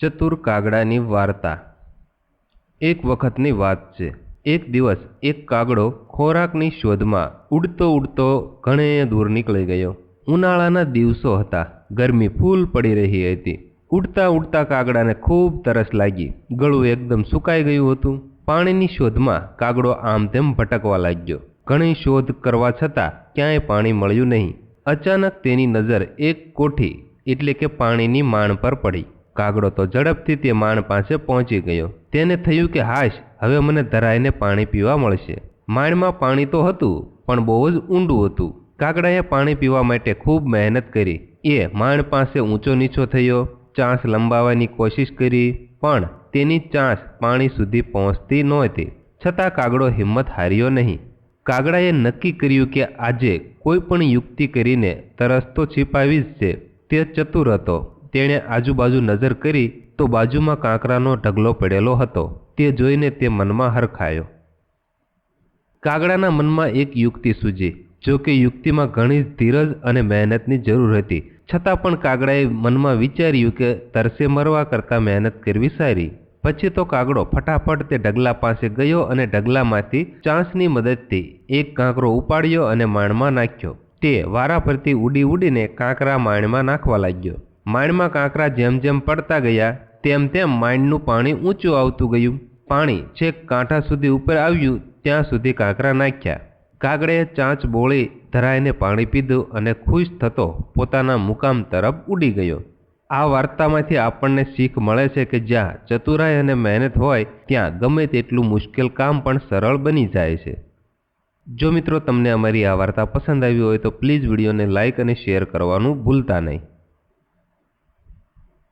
ચતુર કાગડાની વાર્તા. એક વખતની વાત છે. એક દિવસ એક કાગડો ખોરાકની શોધમાં ઉડતો ઉડતો ઘણે દૂર નીકળી ગયો. ઉનાળાના દિવસો હતા. ગરમી ફૂલ પડી રહી હતી. ઉડતા ઉડતા કાગડાને ખૂબ તરસ લાગી. ગળું એકદમ સુકાઈ ગયું હતું. પાણીની શોધમાં કાગડો આમ તેમ ભટકવા લાગ્યો. ઘણી શોધ કરવા છતાં ક્યાંય પાણી મળ્યું નહીં. અચાનક તેની નજર એક કોઠી એટલે કે પાણીની માણ પર પડી. કાગડો તો ઝડપથી તે માણ પાસે પહોંચી ગયો. તેને થયું કે હાશ, હવે મને ધરાઈને પાણી પીવા મળશે. માણમાં પાણી તો હતું, પણ બહુ જ ઊંડું હતું. કાગડાએ પાણી પીવા માટે ખૂબ મહેનત કરી. એ માણ પાસે ઊંચો નીચો થયો, ચાંસ લંબાવવાની કોશિશ કરી, પણ તેની ચાંસ પાણી સુધી પહોંચતી નહોતી. છતાં કાગડો હિંમત હાર્યો નહીં. કાગડાએ નક્કી કર્યું કે આજે કોઈ પણ યુક્તિ કરીને તરસ તો છીપાવી જ છે. તે ચતુર હતો. તેણે આજુબાજુ નજર કરી તો બાજુમાં કાંકરાનો ઢગલો પડેલો હતો. તે જોઈને તે મનમાં હરખાયો. કાગડાના મનમાં એક યુક્તિ સૂજી. જો કે યુક્તિમાં ઘણી ધીરજ અને મહેનતની જરૂર હતી. છતાં પણ કાગડાએ મનમાં વિચાર્યું કે તરસે મરવા કરતાં મહેનત કરવી સારી. પછી તો કાગડો ફટાફટ તે ઢગલા પાસે ગયો અને ઢગલામાંથી ચાંસની મદદથી એક કાંકરો ઉપાડ્યો અને માણમાં નાખ્યો. તે વારાફરતી ઉડી ઉડીને કાંકરા માણમાં નાખવા લાગ્યો. માણમાં કાંકરા જેમ જેમ પડતા ગયા, તેમ તેમ માણનું પાણી ઊંચું આવતું ગયું. પાણી છેક કાંઠા સુધી ઉપર આવ્યું, ત્યાં સુધી કાંકરા નાખ્યા. કાગડે ચાંચ બોળી ધરાઈને પાણી પીધું અને ખુશ થતો પોતાના મુકામ તરફ ઉડી ગયો. આ વાર્તામાંથી આપણને શીખ મળે છે કે જ્યાં ચતુરાઈ અને મહેનત હોય, ત્યાં ગમે તેટલું મુશ્કેલ કામ પણ સરળ બની જાય છે. જો મિત્રો, તમને અમારી આ વાર્તા પસંદ આવી હોય તો પ્લીઝ વિડીયોને લાઇક અને શેર કરવાનું ભૂલતા નહીં.